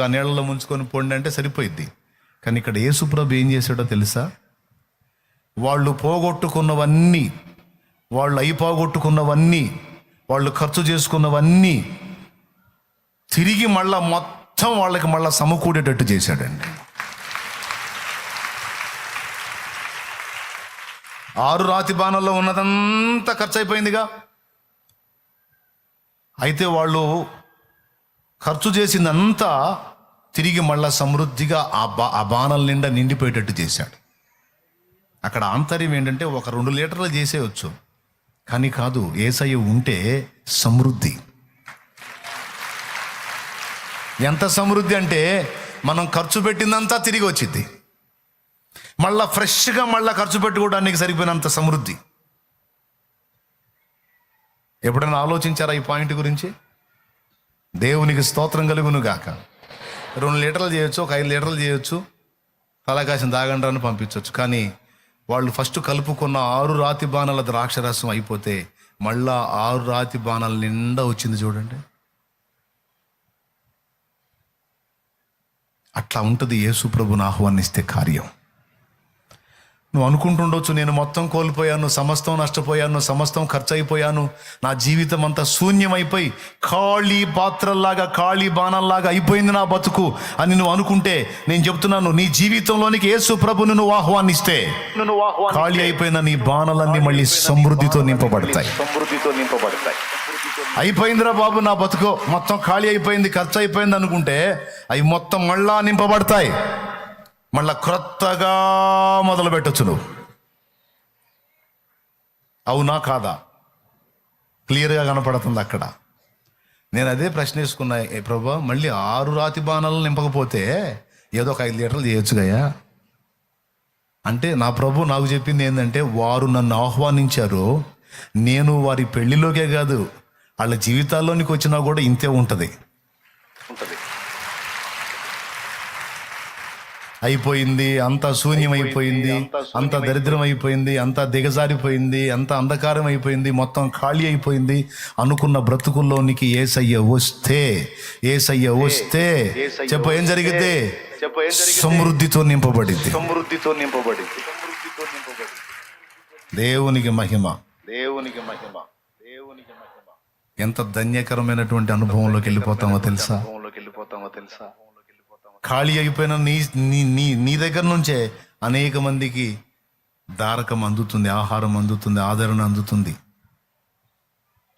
ఆ నీళ్ళలో ముంచుకొని పోండి అంటే సరిపోయిద్ది. కానీ ఇక్కడ యేసుప్రభు ఏం చేశాడో తెలుసా? వాళ్ళు పోగొట్టుకున్నవన్నీ వాళ్ళు అయిపోగొట్టుకున్నవన్నీ వాళ్ళు ఖర్చు చేసుకున్నవన్నీ తిరిగి మళ్ళా మొత్తం వాళ్ళకి మళ్ళా సమకూడేటట్టు చేశాడండి. ఆరు రాతి బాణంలో ఉన్నదంతా ఖర్చు అయిపోయిందిగా అయితే వాళ్ళు ఖర్చు చేసిందంతా తిరిగి మళ్ళా సమృద్ధిగా ఆ బా ఆ బాణల నిండా నిండిపోయేటట్టు చేశాడు. అక్కడ ఆంతర్యం ఏంటంటే ఒక రెండు లీటర్లు చేసేయచ్చు. కానీ కాదు ఏసయ్య ఉంటే సమృద్ధి. ఎంత సమృద్ధి అంటే మనం ఖర్చు పెట్టిందంతా తిరిగి వచ్చింది మళ్ళా ఫ్రెష్గా మళ్ళా ఖర్చు పెట్టుకోవడానికి సరిపోయినంత సమృద్ధి. ఎప్పుడైనా ఆలోచించారా ఈ పాయింట్ గురించి? దేవునికి స్తోత్రం కలుగును గాక రెండు లీటర్లు చేయొచ్చు ఒక ఐదు లీటర్లు చేయొచ్చు. తలకాసిన దాగండ్రాన్ని పంపించవచ్చు కానీ వాళ్ళు ఫస్ట్ కలుపుకున్న ఆరు రాతి బాణాల ద్రాక్షరసం అయిపోతే మళ్ళా ఆరు రాతి బాణాల నిండా వచ్చింది చూడండి. అట్లా ఉంటుంది యేసు ప్రభుని ఆహ్వానిస్తే కార్యం. నువ్వు అనుకుంటుండొచ్చు నేను మొత్తం కోల్పోయాను సమస్తం నష్టపోయాను సమస్తం ఖర్చు అయిపోయాను నా జీవితం అంతా శూన్యమైపోయి ఖాళీ పాత్రల్లాగా ఖాళీ బాణంలాగా అయిపోయింది నా బతుకు అని నువ్వు అనుకుంటే నేను చెప్తున్నాను నీ జీవితంలోనికి యేసు ప్రభుని నువ్వు ఆహ్వానిస్తే ఖాళీ అయిపోయిన నీ బాణలన్నీ మళ్ళీ సమృద్ధితో నింపబడతాయి. సమృద్ధితో నింపబడతాయి. అయిపోయిందిరా బాబు నా బతుకు మొత్తం ఖాళీ అయిపోయింది ఖర్చు అయిపోయింది అనుకుంటే అవి మొత్తం మళ్ళా నింపబడతాయి. మళ్ళా క్రొత్తగా మొదలు పెట్టచ్చు నువ్వు. అవునా కాదా? క్లియర్గా కనపడుతుంది అక్కడ. నేను అదే ప్రశ్న వేసుకున్నా ప్రభా మళ్ళీ ఆరు రాతి బాణాలు నింపకపోతే ఏదో ఒక ఐదు లీటర్లు చేయొచ్చుగయ్యా అంటే నా ప్రభు నాకు చెప్పింది ఏంటంటే వారు నన్ను ఆహ్వానించారు. నేను వారి పెళ్ళిలోకే కాదు వాళ్ళ జీవితాల్లోనికి వచ్చినా కూడా ఇంతే ఉంటుంది. అయిపోయింది అంత శూన్యం అయిపోయింది అంత దరిద్రం అయిపోయింది అంత దిగజారిపోయింది అంత అంధకారం అయిపోయింది మొత్తం ఖాళీ అయిపోయింది అనుకున్న బ్రతుకుల్లోనికి ఏసయ్య వస్తే ఏసయ్య వస్తే చెప్ప ఏం జరిగితే సమృద్ధితో నింపబడింది. సమృద్ధితో నింపబడింది. దేవునికి మహిమ. దేవునికి మహిమ. దేవునికి మహిమ. ఎంత ధన్యకరమైనటువంటి అనుభవంలోకి వెళ్ళిపోతామో తెలుసా? అనుభవంలోకి వెళ్ళిపోతామో తెలుసా? ఖాళీ అయిపోయిన నీ నీ నీ నీ దగ్గర నుంచే అనేక మందికి దారకం అందుతుంది ఆహారం అందుతుంది ఆదరణ అందుతుంది.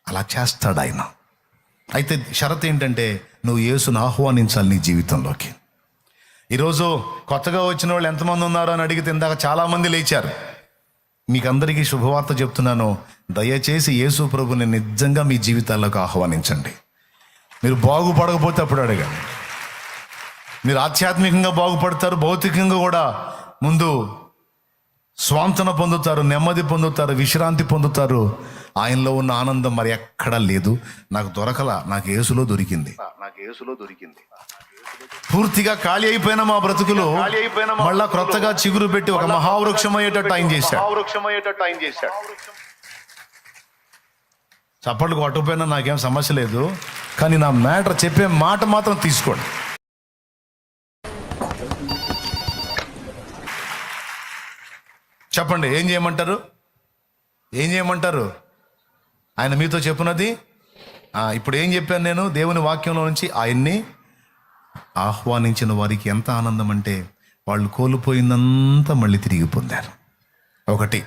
అలా చేస్తాడు ఆయన. అయితే షరత్ ఏంటంటే నువ్వు యేసును ఆహ్వానించాలి నీ జీవితంలోకి. ఈరోజు కొత్తగా వచ్చిన వాళ్ళు ఎంతమంది ఉన్నారు అని అడిగితే ఇందాక చాలామంది లేచారు. మీకు అందరికీ శుభవార్త చెప్తున్నాను. దయచేసి యేసు ప్రభుని నిజంగా మీ జీవితాల్లోకి ఆహ్వానించండి. మీరు బాగుపడకపోతే అప్పుడు అడగండి. మీరు ఆధ్యాత్మికంగా బాగుపడతారు భౌతికంగా కూడా ముందు స్వాంతన పొందుతారు నెమ్మది పొందుతారు విశ్రాంతి పొందుతారు. ఆయనలో ఉన్న ఆనందం మరి ఎక్కడా లేదు. నాకు దొరకల నాకు యేసులో దొరికింది. నాకు యేసులో దొరికింది. పూర్తిగా ఖాళీ అయిపోయిన మా బ్రతుకులు మళ్ళా క్రొత్తగా చిగురు పెట్టి ఒక మహావృక్షం అయ్యేటట్టు ఆయన చేశాడు. మహావృక్షం అయ్యేటట్టు ఆయన చేశాడు. చప్పట్లు కొట్టకపోయినా నాకేం సమస్య లేదు. కానీ నా మ్యాటర్ చెప్పే మాట మాత్రం తీసుకోండి. చెప్పండి ఏం చేయమంటారు? ఏం చేయమంటారు? ఆయన మీతో చెప్పినది? ఇప్పుడు ఏం చెప్పాను నేను? దేవుని వాక్యంలో నుంచి ఆయన్ని ఆహ్వానించిన వారికి ఎంత ఆనందం అంటే వాళ్ళు కోల్పోయిందంతా మళ్ళీ తిరిగి పొందారు. ఒకటి